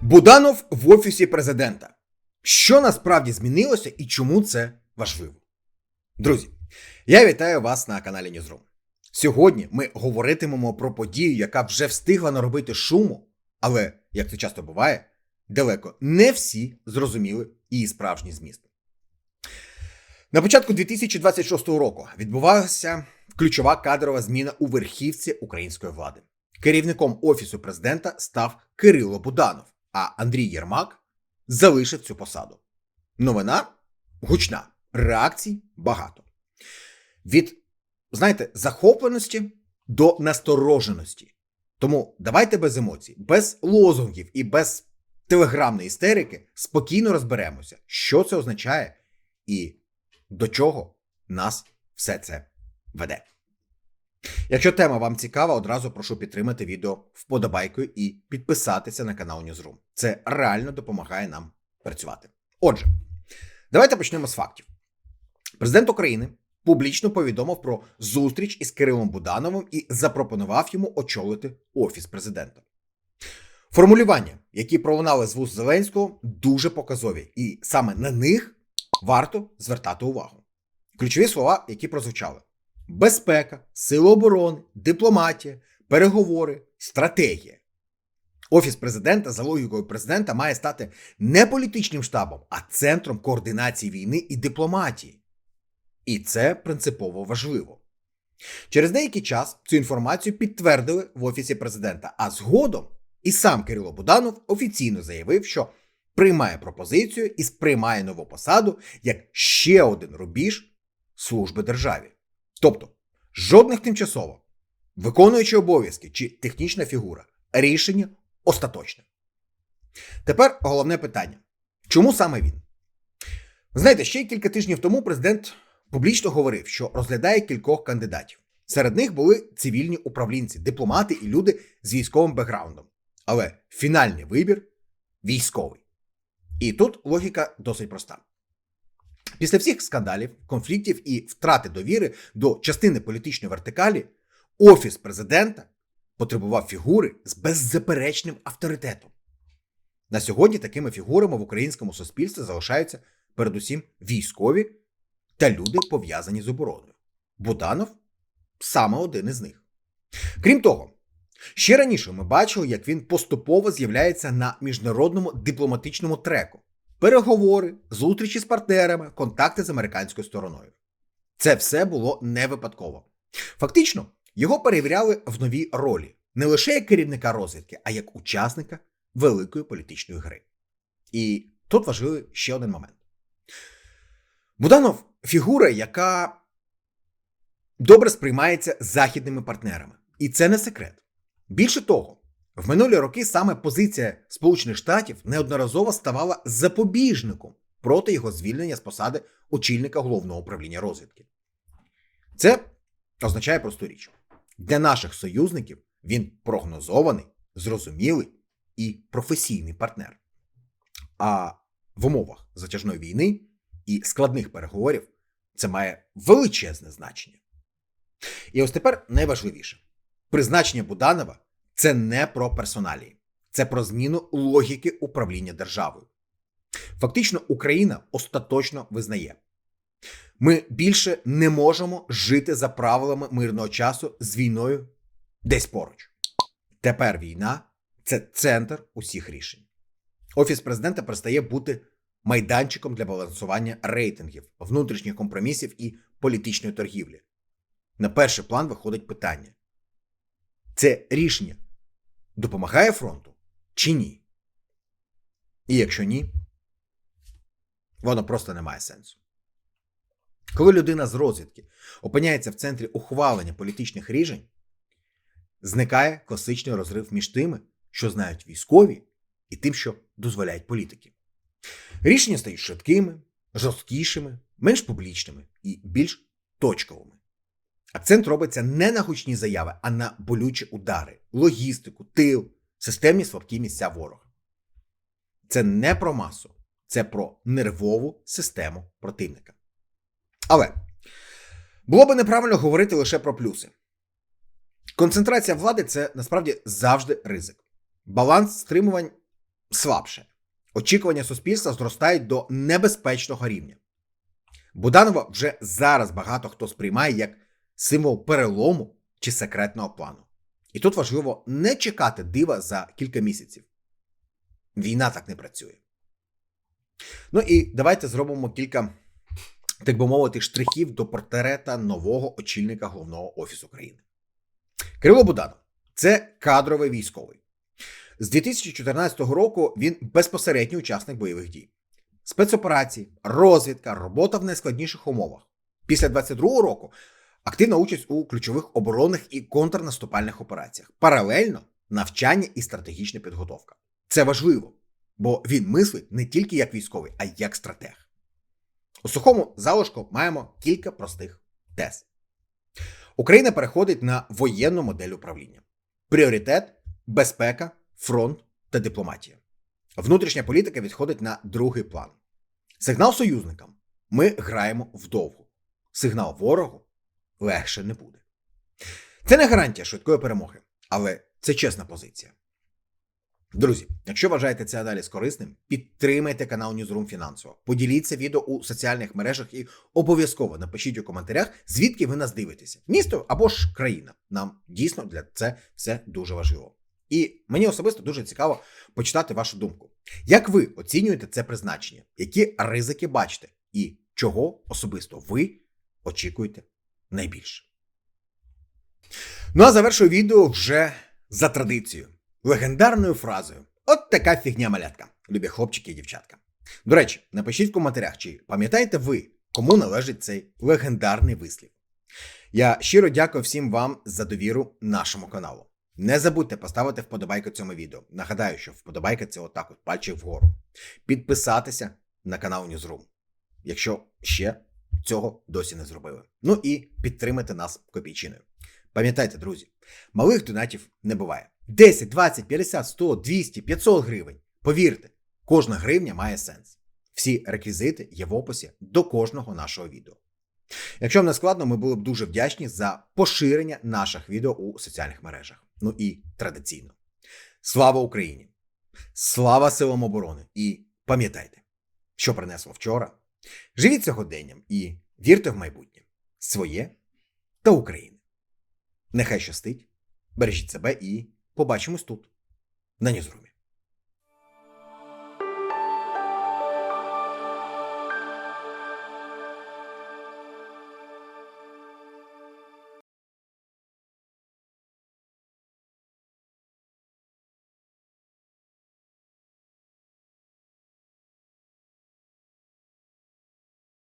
Буданов в офісі президента. Що насправді змінилося і чому це важливо? Друзі, я вітаю вас на каналі Newsroom. Сьогодні ми говоритимемо про подію, яка вже встигла наробити шуму, але, як це часто буває, далеко не всі зрозуміли її справжній зміст. На початку 2026 року відбувалася ключова кадрова зміна у верхівці української влади. Керівником офісу президента став Кирило Буданов, а Андрій Єрмак залишив цю посаду. Новина гучна, реакцій багато. Від, знаєте, захопленості до настороженості. Тому давайте без емоцій, без лозунгів і без телеграмної істерики спокійно розберемося, що це означає і до чого нас все це веде. Якщо тема вам цікава, одразу прошу підтримати відео вподобайкою і підписатися на канал Newsroom. Це реально допомагає нам працювати. Отже, давайте почнемо з фактів. Президент України публічно повідомив про зустріч із Кирилом Будановим і запропонував йому очолити офіс президента. Формулювання, які пролунали з вуст Зеленського, дуже показові, і саме на них варто звертати увагу. Ключові слова, які прозвучали: безпека, сили оборони, дипломатія, переговори, стратегія. Офіс президента за логікою президента має стати не політичним штабом, а центром координації війни і дипломатії. І це принципово важливо. Через деякий час цю інформацію підтвердили в Офісі президента, а згодом і сам Кирило Буданов офіційно заявив, що приймає пропозицію і сприймає нову посаду як ще один рубіж служби державі. Тобто жодних тимчасово, виконуючи обов'язки чи технічна фігура, рішення остаточне. Тепер головне питання: чому саме він? Знаєте, ще кілька тижнів тому президент публічно говорив, що розглядає кількох кандидатів. Серед них були цивільні управлінці, дипломати і люди з військовим бекграундом. Але фінальний вибір військовий. І тут логіка досить проста. Після всіх скандалів, конфліктів і втрати довіри до частини політичної вертикалі, офіс президента потребував фігури з беззаперечним авторитетом. На сьогодні такими фігурами в українському суспільстві залишаються передусім військові та люди, пов'язані з обороною. Буданов саме один із них. Крім того, ще раніше ми бачили, як він поступово з'являється на міжнародному дипломатичному треку. Переговори, зустрічі з партнерами, контакти з американською стороною. Це все було не випадково. Фактично, його перевіряли в новій ролі не лише як керівника розвідки, а як учасника великої політичної гри. І тут важливий ще один момент. Буданов фігура, яка добре сприймається західними партнерами. І це не секрет. Більше того, в минулі роки саме позиція Сполучених Штатів неодноразово ставала запобіжником проти його звільнення з посади очільника головного управління розвідки. Це означає просту річ: для наших союзників він прогнозований, зрозумілий і професійний партнер. А в умовах затяжної війни і складних переговорів це має величезне значення. І ось тепер найважливіше: призначення Буданова це не про персоналії, це про зміну логіки управління державою. Фактично, Україна остаточно визнає, ми більше не можемо жити за правилами мирного часу з війною десь поруч. Тепер війна це центр усіх рішень. Офіс президента перестає бути майданчиком для балансування рейтингів, внутрішніх компромісів і політичної торгівлі. На перший план виходить питання: це рішення допомагає фронту чи ні? І якщо ні, воно просто не має сенсу. Коли людина з розвідки опиняється в центрі ухвалення політичних рішень, зникає класичний розрив між тими, що знають військові, і тим, що дозволяють політики. Рішення стають швидкими, жорсткішими, менш публічними і більш точковими. Акцент робиться не на гучні заяви, а на болючі удари, логістику, тил, системні слабкі місця ворога. Це не про масу, це про нервову систему противника. Але було би неправильно говорити лише про плюси. Концентрація влади це насправді завжди ризик. Баланс стримувань слабше. Очікування суспільства зростають до небезпечного рівня. Буданова вже зараз багато хто сприймає як символ перелому чи секретного плану. І тут важливо не чекати дива за кілька місяців. Війна так не працює. Ну і давайте зробимо кілька, так би мовити, штрихів до портрета нового очільника головного офісу країни. Кирило Буданов це кадровий військовий. З 2014 року він безпосередній учасник бойових дій. Спецоперації, розвідка, робота в найскладніших умовах. Після 22 року активна участь у ключових оборонних і контрнаступальних операціях. Паралельно навчання і стратегічна підготовка. Це важливо, бо він мислить не тільки як військовий, а й як стратег. У сухому залишку маємо кілька простих тез. Україна переходить на воєнну модель управління. Пріоритет безпека, фронт та дипломатія. Внутрішня політика відходить на другий план. Сигнал союзникам ми граємо вдовго. Сигнал ворогу легше не буде. Це не гарантія швидкої перемоги, але це чесна позиція. Друзі, якщо вважаєте цей аналіз корисним, підтримайте канал Newsroom фінансово. Поділіться відео у соціальних мережах і обов'язково напишіть у коментарях, звідки ви нас дивитеся: місто або ж країна. Нам дійсно для це все дуже важливо. І мені особисто дуже цікаво почитати вашу думку. Як ви оцінюєте це призначення? Які ризики бачите? І чого особисто ви очікуєте найбільше? Ну а завершую відео вже за традицією. Легендарною фразою: От така фігня малятка, любі хлопчики і дівчатка. До речі, напишіть в коментарях, чи пам'ятаєте ви, кому належить цей легендарний вислів. Я щиро дякую всім вам за довіру нашому каналу. Не забудьте поставити вподобайку цьому відео. Нагадаю, що вподобайка це отак от пальчик вгору. Підписатися на канал Newsroom, якщо ще цього досі не зробили. Ну і підтримати нас копійчиною. Пам'ятайте, друзі, малих донатів не буває. 10, 20, 50, 100, 200, 500 гривень. Повірте, кожна гривня має сенс. Всі реквізити є в описі до кожного нашого відео. Якщо вам не складно, ми були б дуже вдячні за поширення наших відео у соціальних мережах. Ну і традиційно. Слава Україні! Слава силам оборони! І пам'ятайте, що принесло вчора. Живіть сьогоденням і вірте в майбутнє своє та України. Нехай щастить, бережіть себе і побачимось тут, на Ньюзрумі.